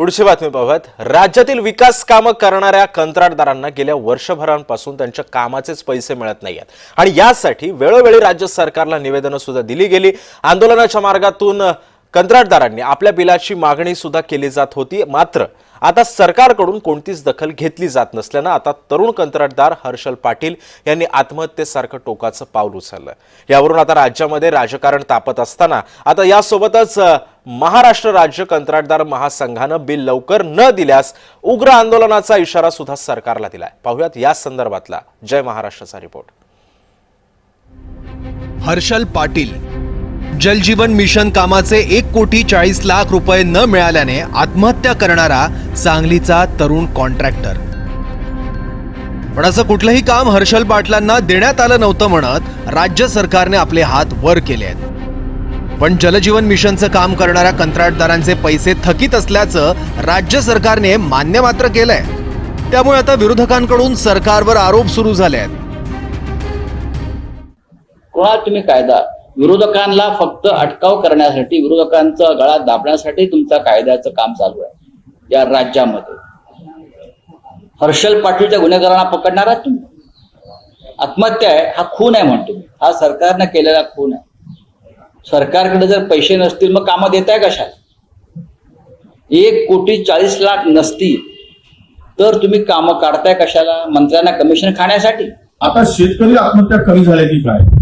पुढची बातमी पाहूयात. राज्यातील विकास कामं करणाऱ्या कंत्राटदारांना गेल्या वर्षभरांपासून त्यांच्या कामाचेच पैसे मिळत नाही आहेत आणि यासाठी वेळोवेळी राज्य सरकारला निवेदनं सुद्धा दिली गेली. आंदोलनाच्या मार्गातून कंत्राटदारांनी आपल्या बिलाची मागणी सुद्धा केली जात होती. मात्र आता सरकारकडून कोणतीच दखल घेतली जात नसल्यानं आता तरुण कंत्राटदार हर्षल पाटील यांनी आत्महत्येसारखं टोकाचं पाऊल उचललं. यावरून आता राज्यामध्ये राजकारण तापत असताना आता यासोबतच महाराष्ट्र राज्य कंत्राटदार महासंघानं बिल लवकर न दिल्यास उग्र आंदोलनाचा इशारा सुद्धा सरकारला दिलाय. पाहुयात या संदर्भातला. जय महाराष्ट्राचा रिपोर्ट. हर्षल पाटील जलजीवन मिशन कामाचे एक कोटी चाळीस लाख रुपये न मिळाल्याने आत्महत्या करणारा सांगलीचा तरुण कॉन्ट्रॅक्टर. पण असं कुठलंही काम हर्षल पाटलांना देण्यात आलं नव्हतं म्हणत राज्य सरकारने आपले हात वर केले आहेत. पण जलजीवन मिशनचं काम करणाऱ्या कंत्राटदारांचे पैसे थकीत असल्याचं राज्य सरकारने मान्य मात्र केलंय. त्यामुळे आता विरोधकांकडून सरकारवर आरोप सुरू झाले आहेत. तुम्ही कायदा? विरोधकांना फक्त अटकाव करण्यासाठी विरोधकांचा गळा दाबण्यासाठी तुमचा कायद्याचं काम चालू आहे या राज्यामध्ये. हर्षल पाटीलच्या गुन्हेगारांना पकडणार आहात तुम्ही? आत्महत्या आहे हा खून आहे म्हणतो. मी हा सरकारनं केलेला खून आहे. सरकारकडे जर पैसे नसतील मग कामं देताय कशाला? एक कोटी चाळीस लाख नसतील तर तुम्ही कामं काढताय कशाला? मंत्र्यांना कमिशन खाण्यासाठी? आता शेतकरी आत्महत्या कमी झाल्या की काय?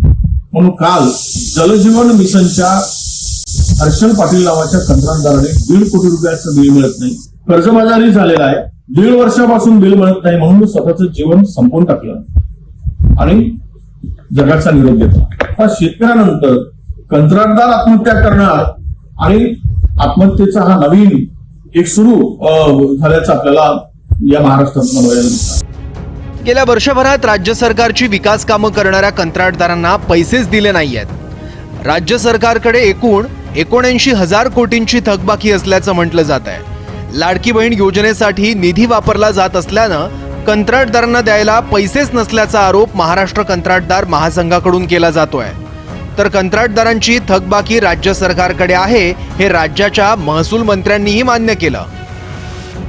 म्हणून काल जलजीवन मिशनच्या हर्षल पाटील नावाच्या कंत्राटदाराने दीड कोटी रुपयाचं बिल मिळत नाही. कर्जबाजारी झालेला आहे. दीड वर्षापासून बिल मिळत नाही म्हणून स्वतःचं जीवन संपवून टाकलं. आणि जगाचा निरोप घेतला. आता शेतकऱ्यानंतर कंत्राटदार आत्महत्या करणार आणि आत्महत्येचा हा नवीन एक सुरू अं, झाल्याचं आपल्याला या महाराष्ट्रात बघायला दिसतं. गेल्या वर्षभरात राज्य सरकारची विकास कामं करणाऱ्या कंत्राटदारांना पैसेच दिले नाहीयेत. राज्य सरकारकडे एकूण एकोणऐंशी हजार कोटींची थकबाकी असल्याचं म्हटलं जात आहे लाडकी बहीण योजनेसाठी निधी वापरला जात असल्यानं कंत्राटदारांना द्यायला पैसेच नसल्याचा आरोप महाराष्ट्र कंत्राटदार महासंघाकडून केला जातोय. तर कंत्राटदारांची थकबाकी राज्य सरकारकडे आहे हे राज्याच्या महसूल मंत्र्यांनीही मान्य केलं.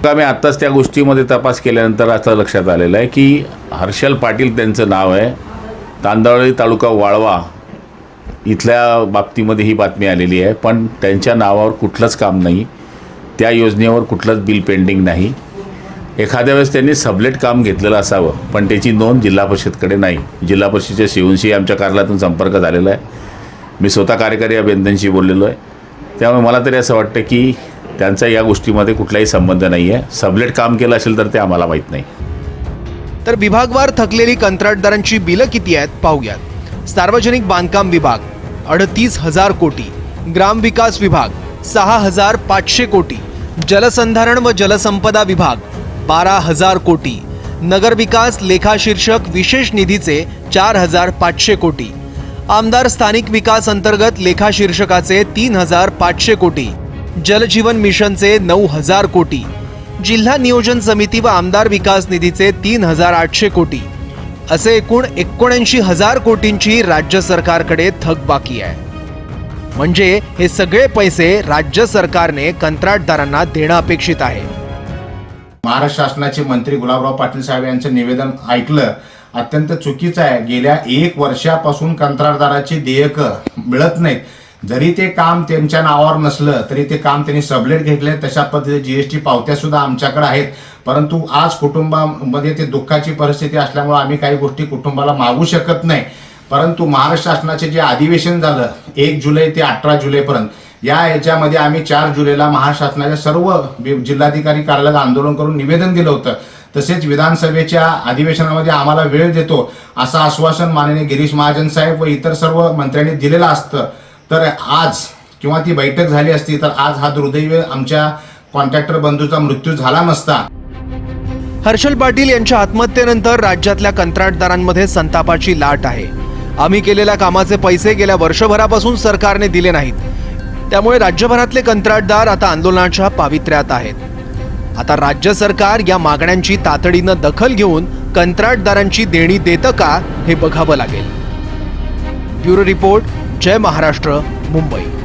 आम्ही आत्ताच त्या गोष्टीमध्ये तपास केल्यानंतर असं लक्षात आलेलं आहे की हर्षल पाटील त्यांचं नाव आहे. तांदळी तालुका वाळवा इथल्या बाबतीमध्ये ही बातमी आलेली आहे. पण त्यांच्या नावावर कुठलंच काम नाही. त्या योजनेवर कुठलंच बिल पेंडिंग नाही. एखाद्या वेळेस त्यांनी सबलेट काम घेतलेलं असावं पण त्याची नोंद जिल्हा परिषदकडे नाही. जिल्हा परिषदेच्या शिवूनशी आमच्या कार्यालयातून संपर्क झालेला आहे. मी स्वतः कार्यकारी अभियंत्यांशी बोललेलो आहे. त्यामुळे मला तरी असं वाटतं की त्यांचा या गोष्टीमध्ये कुठलाही संबंध नाही आहे सबलेट काम केलं असेल तर ते आम्हाला माहीत नाही. तर विभागवार थकलेली कंत्राटदारांची बिलं किती आहेत पाहूयात. सार्वजनिक बांधकाम विभाग अडतीस हजार कोटी. ग्रामविकास विभाग सहा हजार पाचशे कोटी. जलसंधारण व जलसंपदा विभाग बारा हजार कोटी. नगरविकास लेखाशीर्षक विशेष निधीचे चार हजार पाचशे कोटी. आमदार स्थानिक विकास अंतर्गत लेखाशीर्षकाचे तीन हजार पाचशे कोटी. जलजीवन मिशनचे नऊ हजार कोटी. जिल्हा नियोजन समिती व आमदार विकास निधीचे तीन हजार आठशे कोटी. असे एकूण एकोणऐंशी हजार कोटींची राज्य सरकारकडे थकबाकी आहे. म्हणजे हे सगळे पैसे राज्य सरकारने कंत्राटदारांना देणं अपेक्षित आहे. महाराष्ट्र शासनाचे मंत्री गुलाबराव पाटील साहेब यांचं निवेदन ऐकलं अत्यंत चुकीचं आहे. गेल्या एक वर्षापासून कंत्राटदाराची देयकं मिळत नाहीत. जरी ते काम त्यांच्या नावावर नसलं तरी ते काम त्यांनी सबलेट घेतले तशा पद्धतीने जीएसटी पावत्या सुद्धा आमच्याकडे आहेत. परंतु आज कुटुंबामध्ये ते दुःखाची परिस्थिती असल्यामुळे आम्ही काही गोष्टी कुटुंबाला मागू शकत नाही. परंतु महाराष्ट्र शासनाचे जे अधिवेशन झालं एक जुलै ते अठरा जुलैपर्यंत या याच्यामध्ये आम्ही चार जुलैला महाराष्ट्र शासनाच्या सर्व जिल्हाधिकारी कार्यालयात आंदोलन करून निवेदन दिलं होतं. तसेच विधानसभेच्या अधिवेशनामध्ये आम्हाला वेळ देतो असं आश्वासन माननीय गिरीश महाजन साहेब व इतर सर्व मंत्र्यांनी दिलेलं असतं. तर आज किंवा ती बैठक झाली असती तर आज हा दुर्दैव आमच्या कॉन्ट्रॅक्टर बंधूचा मृत्यू झाला नसता. हर्षल पाटील यांच्या आत्महत्येनंतर राज्यातल्या कंत्राटदारांमध्ये संतापाची लाट आहे. आम्ही केलेल्या कामाचे पैसे गेल्या वर्षभरापासून सरकारने दिले नाहीत. त्यामुळे राज्यभरातले कंत्राटदार आता आंदोलनाच्या पावित्र्यात आहेत. आता राज्य सरकार या मागण्यांची तातडीनं दखल घेऊन कंत्राटदारांची देणी देतं का हे बघावं लागेल. Bureau report Jai Maharashtra Mumbai.